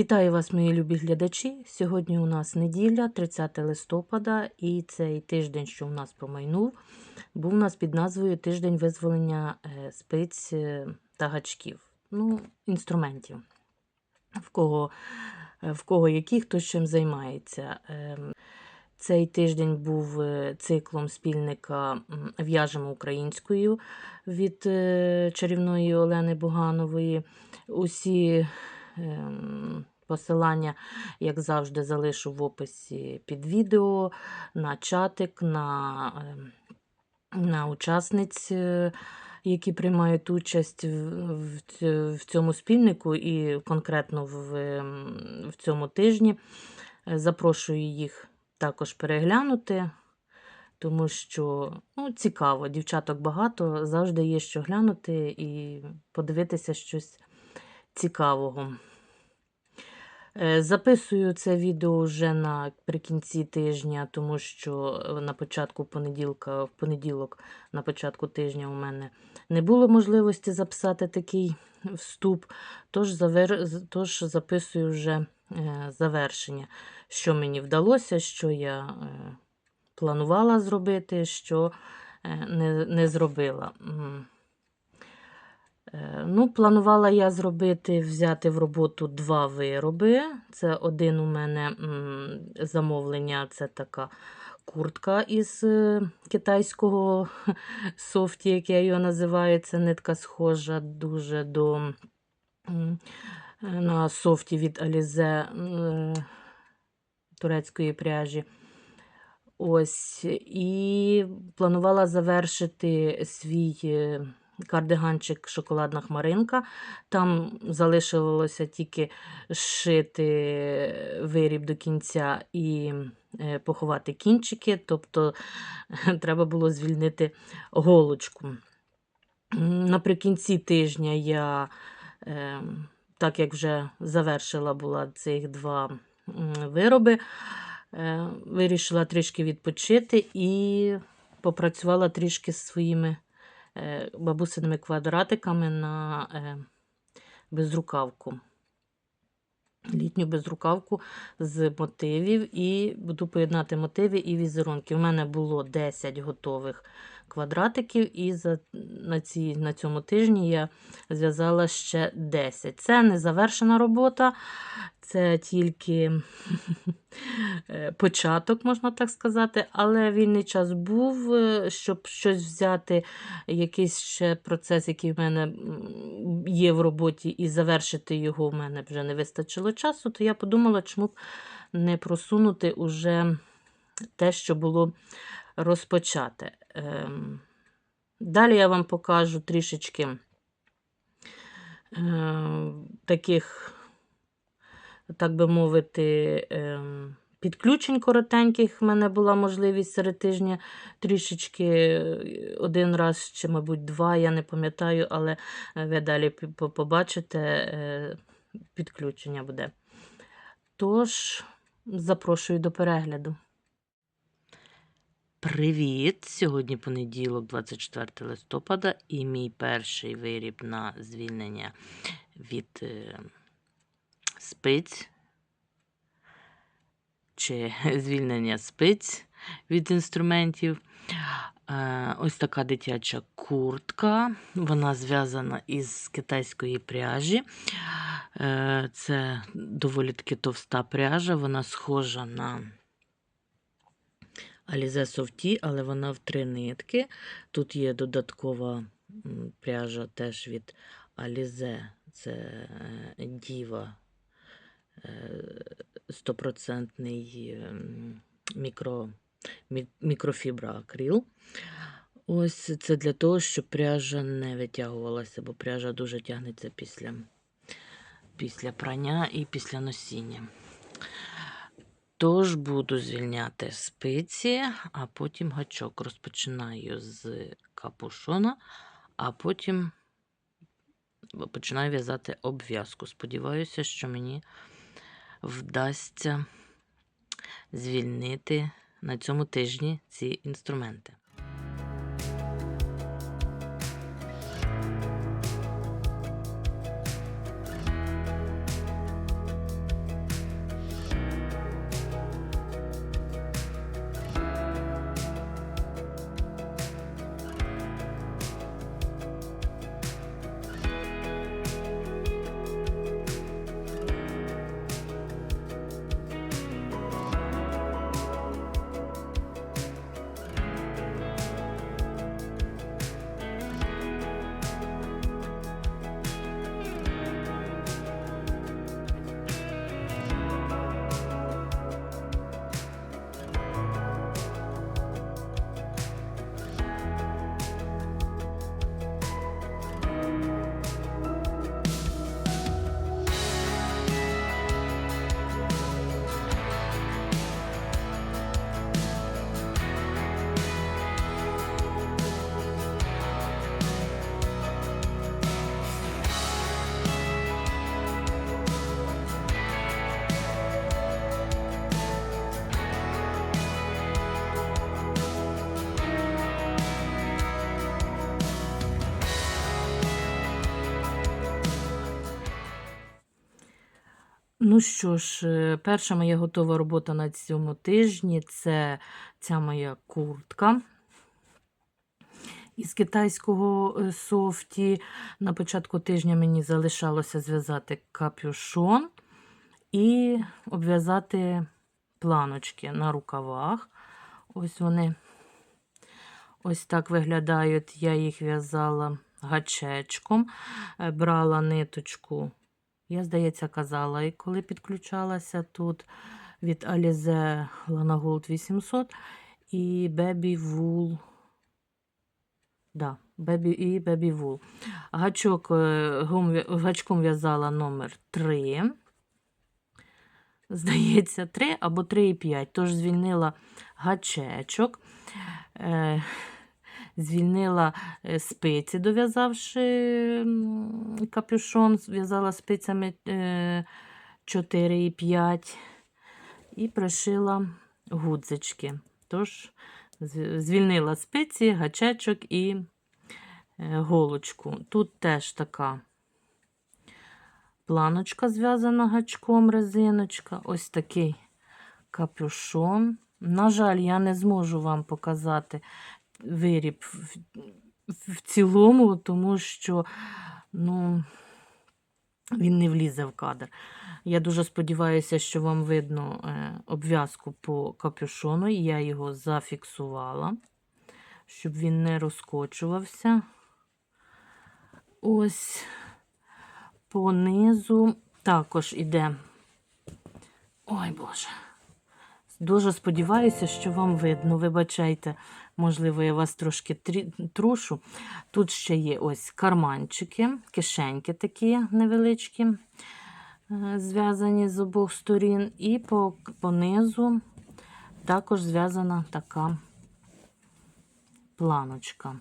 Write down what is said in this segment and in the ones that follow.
Вітаю вас, мої любі глядачі. Сьогодні у нас неділя, 30 листопада, і цей тиждень, що у нас промайнув, був у нас під назвою Тиждень визволення е, спиць е, та гачків, ну, інструментів, в кого, е, в кого які, хто чим займається. Ем, Цей тиждень був циклом спільника В'яжемо українською від чарівної Олени Буганової. Усі ем, посилання, як завжди, залишу в описі під відео, на чатик, на, ем, на учасниць, е, які приймають участь в, в, ць- в цьому спільнику і конкретно в, ем, цьому тижні. Е, Запрошую їх також переглянути, тому що ну, цікаво, дівчаток багато, завжди є що глянути і подивитися щось цікавого. Е, Записую це відео вже наприкінці тижня, тому що е, на початку понеділка, в понеділок, на початку тижня у мене не було можливості записати такий вступ, тож, завер... тож записую вже е, завершення, що мені вдалося, що я планувала зробити, що не, не зробила. Е, Ну, планувала я зробити, взяти в роботу два вироби. Це один у мене замовлення, це така куртка із е, китайського софті, як я його називаю. Це нитка схожа дуже до е, на софті від Alize е, турецької пряжі. Ось, і планувала завершити свій кардиганчик шоколадна хмаринка. Там залишилося тільки шити виріб до кінця і е, поховати кінчики, тобто треба було звільнити голочку. Наприкінці тижня я, е, так як вже завершила була цих два вироби, е, вирішила трішки відпочити і попрацювала трішки з своїми бабусиними квадратиками на е, безрукавку. Літню безрукавку з мотивів і буду поєднати мотиви і візерунки. У мене було 10 готових квадратиків, і за, на, ці, на цьому тижні я зв'язала ще 10. Це не завершена робота, це тільки е, початок, можна так сказати, але вільний час був, е, щоб щось взяти, якийсь ще процес, який в мене є в роботі, і завершити його в мене вже не вистачило часу, то я подумала, чому б не просунути уже те, що було розпочате. Ем, Далі я вам покажу трішечки е, таких, так би мовити, ем, підключень коротеньких. В мене була можливість серед тижня трішечки е, один раз чи, мабуть, два, я не пам'ятаю, але е, ви далі побачите, е, підключення буде. Тож, запрошую до перегляду. Привіт! Сьогодні понеділок, 24 листопада, і мій перший виріб на звільнення від спиць чи звільнення спиць від інструментів. Е, ось така дитяча куртка. Вона зв'язана із китайської пряжі. Е, це доволі таки товста пряжа, вона схожа на Alize Softy, але вона в три нитки. Тут є додаткова пряжа теж від Alize. Це Diva е, стопроцентний ем, мікро, мі- мікрофібра акрил. Ось це для того, щоб пряжа не витягувалася, бо пряжа дуже тягнеться після, після прання і після носіння. Тож буду звільняти спиці, а потім гачок. Розпочинаю з капушона, а потім починаю в'язати обв'язку. Сподіваюся, що мені вдасться звільнити на цьому тижні ці інструменти. Ну що ж, е, перша моя готова робота на цьому тижні це ця моя куртка. Із китайського е, софті на початку тижня мені залишалося зв'язати капюшон і обв'язати планочки на рукавах. Ось вони ось так виглядають. Я їх в'язала гачечком, е, брала ниточку. Я, здається, казала, і коли підключалася тут від Alize Lana Gold 800 і Baby Wool. Да, Baby і Baby Wool. Гачок, е, гачком в'язала номер 3. Здається, 3 або 3,5. Тож звільнила гачечок. Звільнила е, спиці, дов'язавши капюшон, зв'язала спицями е, 4,5 і пришила гудзички. Тож звільнила спиці, гачечок і е, голочку. Тут теж така планочка зв'язана гачком, резиночка. Ось такий капюшон. На жаль, я не зможу вам показати виріб в, цілому, тому що ну, він не влізе в кадр. Я дуже сподіваюся, що вам видно е, обв'язку по капюшону. Я його зафіксувала, щоб він не розкочувався. Ось по низу також іде. Ой Боже. Дуже сподіваюся, що вам видно. Вибачайте, можливо, я вас трошки трушу. Тут ще є ось карманчики, кишеньки такі невеличкі, е, зв'язані з обох сторін, і по, по низу також зв'язана така планочка.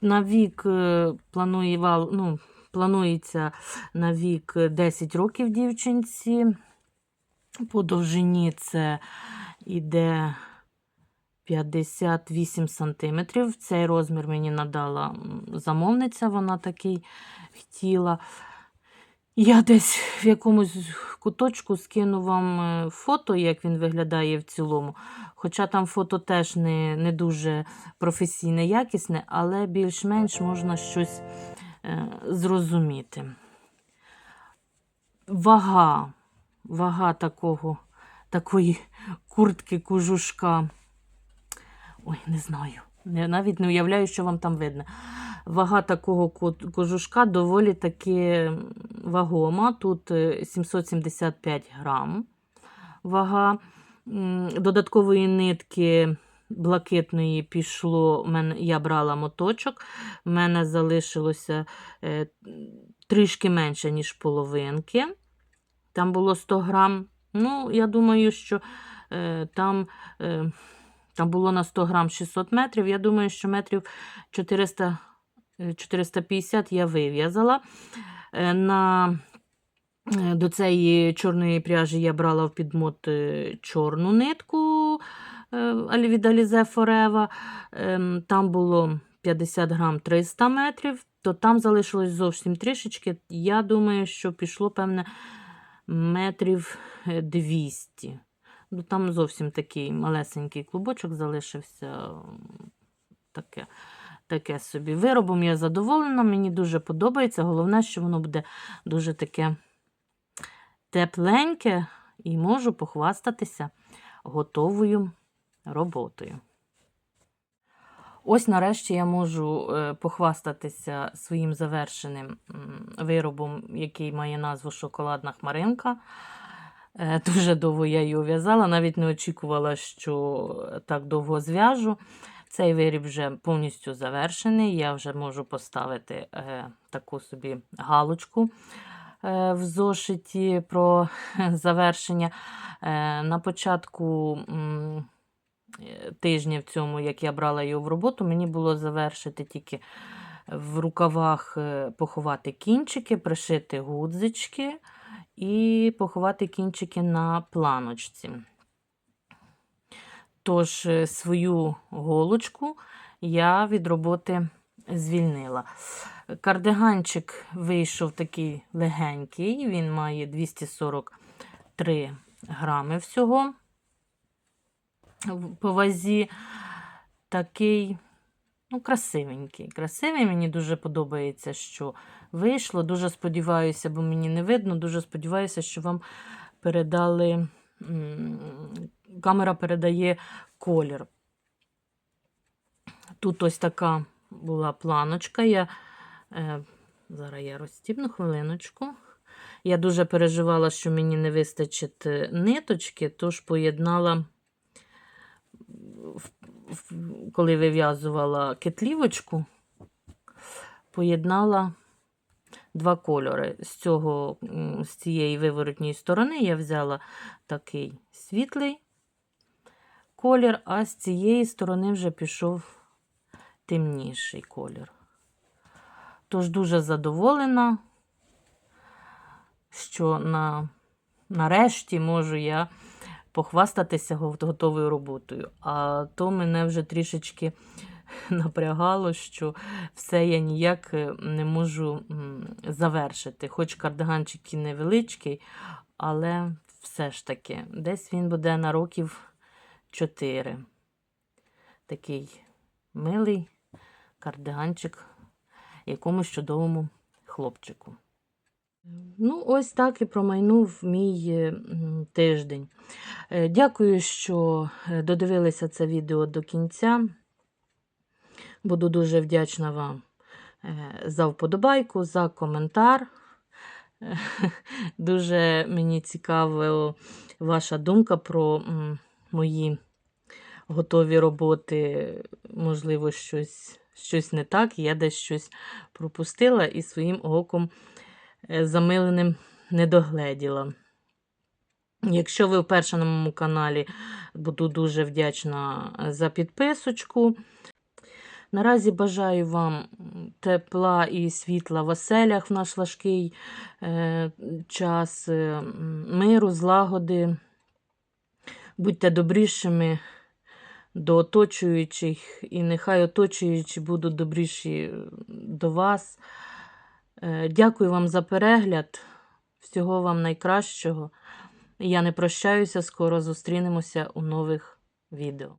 На вік е, плануєвал- ну, планується на вік 10 років дівчинці. По довжині це іде 58 сантиметрів. Цей розмір мені надала замовниця, вона такий хотіла. Я десь в якомусь куточку скину вам е, фото, як він виглядає в цілому. Хоча там фото теж не, не дуже професійне, якісне, але більш-менш можна щось е, зрозуміти. Вага вага такого, такої куртки кожушка. Ой, не знаю. Навіть не уявляю, що вам там видно. Вага такого кожушка доволі таки вагома. Тут е, 775 грам вага. Додаткової нитки блакитної пішло. Я брала моточок. У мене залишилося е, трішки менше, ніж половинки. Там було 100 грам. Ну, я думаю, що е, там, е, там було на 100 грам 600 метрів. Я думаю, що метрів 400, е, 450 я вив'язала. Е, на, е, до цієї чорної пряжі я брала в підмот е, чорну нитку е, від Forever. Ем, Там було 50 грам 300 метрів, то там залишилось зовсім трішечки. Я думаю, що пішло, певне, метрів е, 200. Ну, там зовсім такий малесенький клубочок залишився. Таке, таке собі. Виробом я задоволена, мені дуже подобається. Головне, що воно буде дуже таке тепленьке і можу похвастатися готовою роботою. Ось нарешті я можу е, похвастатися своїм завершеним виробом, який має назву Шоколадна хмаринка. Е, Дуже довго я її в'язала, навіть не очікувала, що так довго зв'яжу. Цей виріб вже повністю завершений. Я вже можу поставити е, таку собі галочку е, в зошиті про завершення. Е, на початку е, тижня в цьому, як я брала його в роботу, мені було завершити тільки в рукавах е, поховати кінчики, пришити гудзички і поховати кінчики на планочці. Тож е, свою голочку я від роботи звільнила. Кардиганчик вийшов такий легенький, він має 243 грами всього по вазі. Такий, ну, красивенький. Красивий, мені дуже подобається, що вийшло. Дуже сподіваюся, бо мені не видно. Дуже сподіваюся, що вам передали. Камера передає колір. Тут ось така була планочка. Я, е, зараз я розстібну хвилиночку. Я дуже переживала, що мені не вистачить е, ниточки, тож поєднала, в- коли вив'язувала кетлівочку, поєднала два кольори. З, цього, з цієї виворотньої сторони я взяла такий світлий колір, а з цієї сторони вже пішов темніший колір. Тож дуже задоволена, що на, нарешті можу я похвастатися готовою роботою. А то мене вже трішечки напрягало, що все я ніяк е, не можу завершити. Хоч кардиганчик і невеличкий, але все ж таки, десь він буде на років 4. Такий милий кардиганчик якомусь чудовому хлопчику. Ну, ось так і промайнув мій тиждень. Е, Дякую, що е, додивилися це відео до кінця. Буду дуже вдячна вам е, за вподобайку, за коментар. Дуже мені цікава ваша думка про мої готові роботи. Можливо, щось, щось не так. Я десь щось пропустила і своїм оком замиленим не догледіла. Якщо ви вперше на моєму каналі, буду дуже вдячна за підписочку. Наразі бажаю вам тепла і світла в оселях в наш важкий е, час, е, миру, злагоди. Будьте добрішими до оточуючих, і нехай оточуючі будуть добріші до вас. Е, Дякую вам за перегляд. Всього вам найкращого. Я не прощаюся, скоро зустрінемося у нових відео.